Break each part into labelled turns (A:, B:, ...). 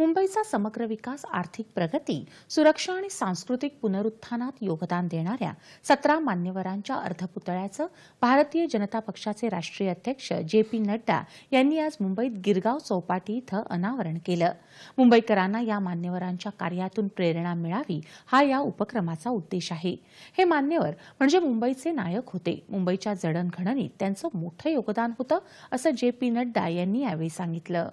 A: मुंबईचा समग्र विकास आर्थिक प्रगती सुरक्षा आणि सांस्कृतिक पुनरुत्थानात योगदान देणाऱ्या सतरा मान्यवरांच्या अर्धपुतळ्याचं भारतीय जनता पक्षाचे राष्ट्रीय अध्यक्ष जे पी नड्डा यांनी आज मुंबईत गिरगाव चौपाटी इथं अनावरण केलं. मुंबईकरांना या मान्यवरांच्या कार्यातून प्रेरणा मिळावी हा या उपक्रमाचा उद्देश आहे. हे मान्यवर म्हणजे मुंबईचे नायक होते. मुंबईच्या जडणघडणीत त्यांचं मोठं योगदान होतं असं जे पी नड्डा यांनी यावेळी सांगितलं.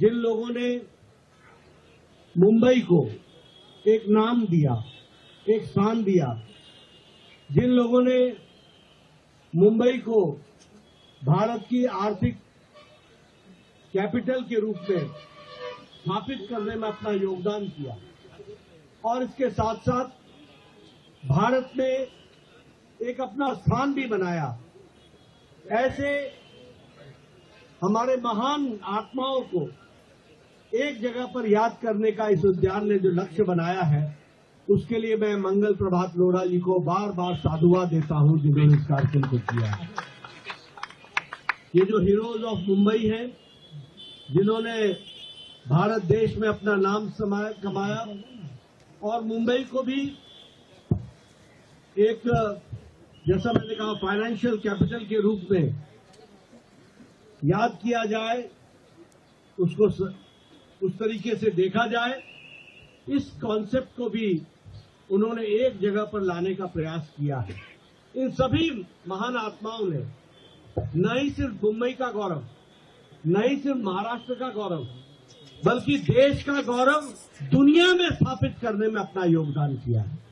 B: जिन लोगों ने मुंबई को एक नाम दिया, एक स्थान दिया, जिन लोगों ने मुंबई को भारत की आर्थिक कैपिटल के रूप में स्थापित करने में अपना योगदान किया और इसके साथ साथ भारत में एक अपना स्थान भी बनाया। ऐसे हमारे महान आत्माओं को एक जगह पर याद करने का इस उद्यान ने जो लक्ष्य बनाया है, उसके लिए मैं मंगल प्रभात लोढ़ा जी को बार बार साधुवाद देता हूँ, जिन्होंने इस कार्यक्रम को किया है। ये जो हीरोज ऑफ़ मुंबई हैं, जिन्होंने भारत देश में अपना नाम कमाया, और मुंबई को भी एक, जैसा मैंने कहा फाइनेंशियल कैपिटल के रूप में याद किया जाए, उसको उस तरीके से देखा जाए, इस कॉन्सेप्ट को भी उन्होंने एक जगह पर लाने का प्रयास किया है। इन सभी महान आत्माओं ने, न ही सिर्फ़ मुंबई का गौरव, न ही सिर्फ़ महाराष्ट्र का गौरव, बल्कि देश का गौरव दुनिया में स्थापित करने में अपना योगदान किया है।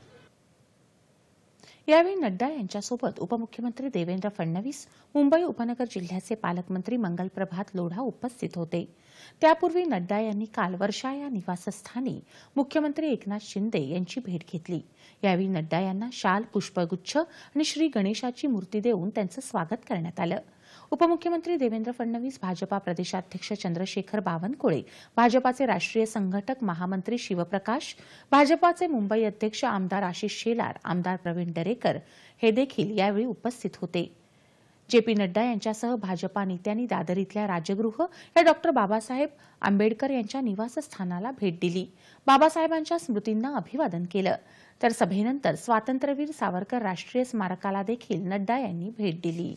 A: यावेळी नड्डा यांच्यासोबत उपमुख्यमंत्री देवेंद्र फडणवीस मुंबई उपनगर जिल्ह्याचे पालकमंत्री मंगलप्रभात लोढा उपस्थित होते. त्यापूर्वी नड्डा यांनी काल वर्षा या निवासस्थानी मुख्यमंत्री एकनाथ शिंदे यांची भेट घेतली. यावेळी नड्डा यांना शाल पुष्पगुच्छ आणि श्री गणेशाची मूर्ती देऊन त्यांचं स्वागत करण्यात आलं. उपमुख्यमंत्री देवेंद्र फडणवीस भाजपा प्रदेशाध्यक्ष चंद्रशेखर बावनकुळे भाजपाचे राष्ट्रीय संघटक महामंत्री शिवप्रकाश भाजपाचे मुंबई अध्यक्ष आमदार आशिष शेलार आमदार प्रवीण दरेकर हे देखील यावेळी उपस्थित होते. जे पी नड्डा यांच्यासह भाजपा नेत्यांनी दादर इथल्या राजगृह या डॉक्टर बाबासाहेब आंबेडकर यांच्या निवासस्थानाला भेट दिली. बाबासाहेबांच्या स्मृतींना अभिवादन केलं. तर सभेनंतर स्वातंत्र्यवीर सावरकर राष्ट्रीय स्मारकाला देखील नड्डा यांनी भेट दिली.